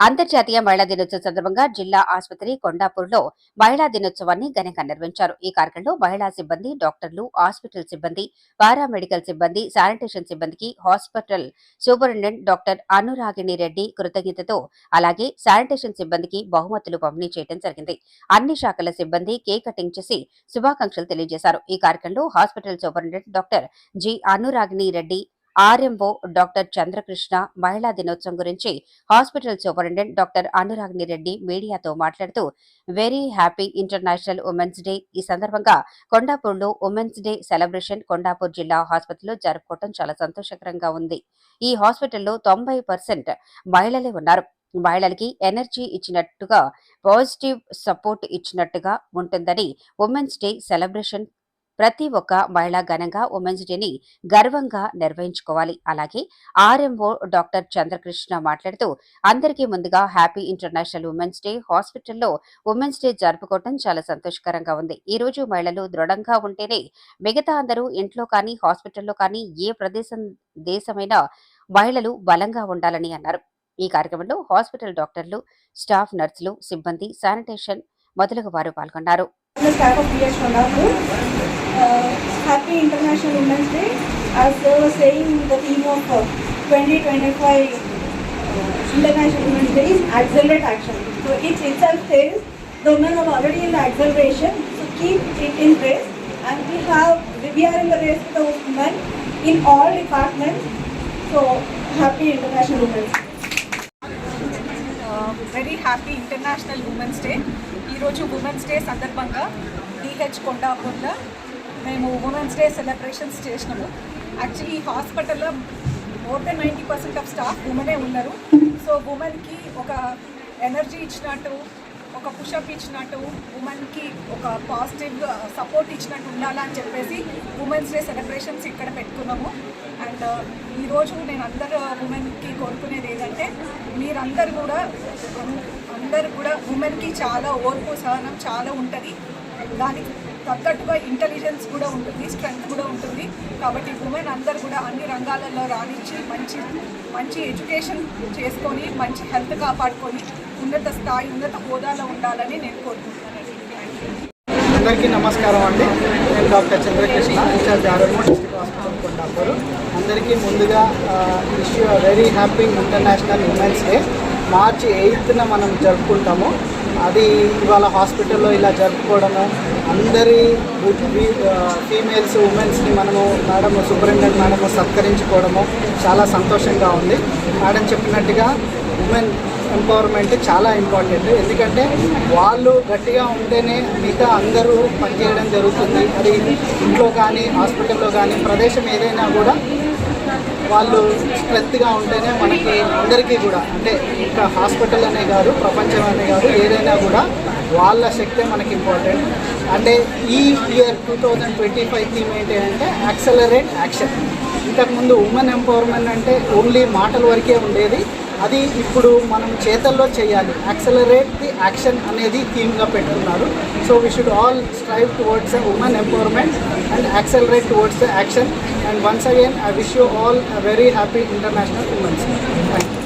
అంతర్జాతీయ మహిళా దినోత్సవం సందర్భంగా జిల్లా ఆసుపత్రి కొండాపూర్లో మహిళా దినోత్సవాన్ని ఘనంగా నిర్వహించారు. ఈ కార్యక్రమంలో మహిళా సిబ్బంది డాక్టర్లు హాస్పిటల్ సిబ్బంది పారామెడికల్ సిబ్బంది శానిటేషన్ సిబ్బందికి hospital superintendent doctor Anuragini Reddy కృతజ్ఞతతో అలాగే శానిటేషన్ సిబ్బందికి బహుమతులు పంపిణీ చేయడం జరిగింది. అన్ని శాఖల సిబ్బంది కేక్ కటింగ్ చేసి శుభాకాంక్షలు తెలియజేశారు. ఈ కార్యక్రమంలో hospital superintendent doctor G Anuragini Reddy RMO doctor Chandrakrishna మహిళా దినోత్సవం గురించి hospital superintendent doctor Anuragini Reddy మీడియాతో మాట్లాడుతూ very happy international women's day. ఈ సందర్భంగా కొండాపూర్లో ఉమెన్స్ డే సెలబ్రేషన్ కొండాపూర్ జిల్లా హాస్పిటల్లో జరుపుకోవడం చాలా సంతోషకరంగా ఉంది. ఈ హాస్పిటల్లో తొంభై పర్సెంట్ మహిళలే ఉన్నారు. మహిళలకి ఎనర్జీ ఇచ్చినట్టుగా పాజిటివ్ సపోర్ట్ ఇచ్చినట్టుగా ఉంటుందని ఉమెన్స్ డే సెలబ్రేషన్ ప్రతి ఒక్క మహిళ ఘనంగా ఉమెన్స్ డేని గర్వంగా నిర్వహించుకోవాలి. అలాగే ఆర్ఎంఓ డాక్టర్ చంద్రకృష్ణ మాట్లాడుతూ అందరికీ ముందుగా హ్యాపీ ఇంటర్నేషనల్ ఉమెన్స్ డే హాస్పిటల్లో ఉమెన్స్ డే జరుపుకోవడం చాలా సంతోషకరంగా ఉంది. ఈ రోజు మహిళలు దృఢంగా ఉంటేనే మిగతా అందరూ ఇంట్లో కానీ హాస్పిటల్లో కానీ ఏ ప్రదేశం దేశమైనా మహిళలు బలంగా ఉండాలని అన్నారు. ఈ కార్యక్రమంలో హాస్పిటల్ డాక్టర్లు స్టాఫ్ నర్సులు సిబ్బంది శానిటేషన్ మొదలగు వారు పాల్గొన్నారు. The staff of PH Kondapur. Uh, happy International Women's Day. As they were saying, the theme of uh, 2025 uh, International Women's Day is accelerate action. So it itself says the women are already in the acceleration, so keep it in place. And we have we are in the race with the women in all departments. So happy International Women's Day. Very happy international women's day. ఈరోజు women's day సందర్భంగా DH కొండాపూర్లో మేము women's day celebrations చేసినాము. Actually ఈ హాస్పిటల్లో more than ninety percent of staff ఉమెనే ఉన్నారు. So ఉమెన్కి ఒక ఎనర్జీ ఇచ్చినట్టు ఒక పుషప్ ఇచ్చినట్టు ఉమెన్కి ఒక పాజిటివ్ సపోర్ట్ ఇచ్చినట్టు ఉండాలని చెప్పేసి ఉమెన్స్ డే సెలబ్రేషన్స్ ఇక్కడ పెట్టుకున్నాము. అండ్ ఈరోజు నేను అందరు ఉమెన్కి కోరుకునేది ఏంటంటే మీరందరూ కూడా అందరు కూడా ఉమెన్కి చాలా ఓర్పు సహనం చాలా ఉంటుంది. దానికి తగ్గట్టుగా ఇంటెలిజెన్స్ కూడా ఉంటుంది స్ట్రెంగ్త్ కూడా ఉంటుంది. కాబట్టి ఉమెన్ అందరు కూడా అన్ని రంగాలలో రాణించి మంచి మంచి ఎడ్యుకేషన్ చేసుకొని మంచి హెల్త్ కాపాడుకొని ఉన్నత స్థాయి ఉన్నత హోదాలో ఉండాలని నేను కోరుకుంటున్నాను. అందరికీ నమస్కారం అండి. నేను డాక్టర్ చంద్రకృష్ణ ఇన్ఛార్జ్ ఆరోగ్య డిస్ట్రిక్ట్ హాస్పిటల్ కొండాపూర్. అందరికీ ముందుగా very happy international women's day. మార్చి ఎయిత్న మనం జరుపుకుంటాము. అది ఇవాళ హాస్పిటల్లో ఇలా జరుపుకోవడము. అందరి ఫీమేల్స్ ఉమెన్స్ని మనము మేడం సూపరింటెండెంట్ మేడము సత్కరించుకోవడము చాలా సంతోషంగా ఉంది. మేడం చెప్పినట్టుగా ఉమెన్ ఎంపవర్మెంట్ చాలా ఇంపార్టెంట్ ఎందుకంటే వాళ్ళు గట్టిగా ఉంటేనే మిగతా అందరూ పనిచేయడం జరుగుతుంది. అది ఇంట్లో కానీ హాస్పిటల్లో కానీ ప్రదేశం ఏదైనా కూడా వాళ్ళు స్ట్రెంత్గా ఉంటేనే మనకి అందరికీ కూడా అంటే ఇంకా హాస్పిటల్ అనే కాదు ప్రపంచం అనే కాదు ఏదైనా కూడా వాళ్ళ శక్తే మనకి ఇంపార్టెంట్ అంటే ఈ year two thousand twenty five theme ఏంటి అంటే యాక్సలరేట్ యాక్షన్ ఇంతకుముందు ఉమెన్ ఎంపవర్మెంట్ అంటే ఓన్లీ మాటల వరకే ఉండేది. అది ఇప్పుడు మనం చేతల్లో చేయాలి. యాక్సలరేట్ ది యాక్షన్ అనేది థీమ్గా పెట్టుకున్నారు. So we should all strive towards women empowerment accelerate towards the action. And once again, I wish you all a very happy International Women's Day.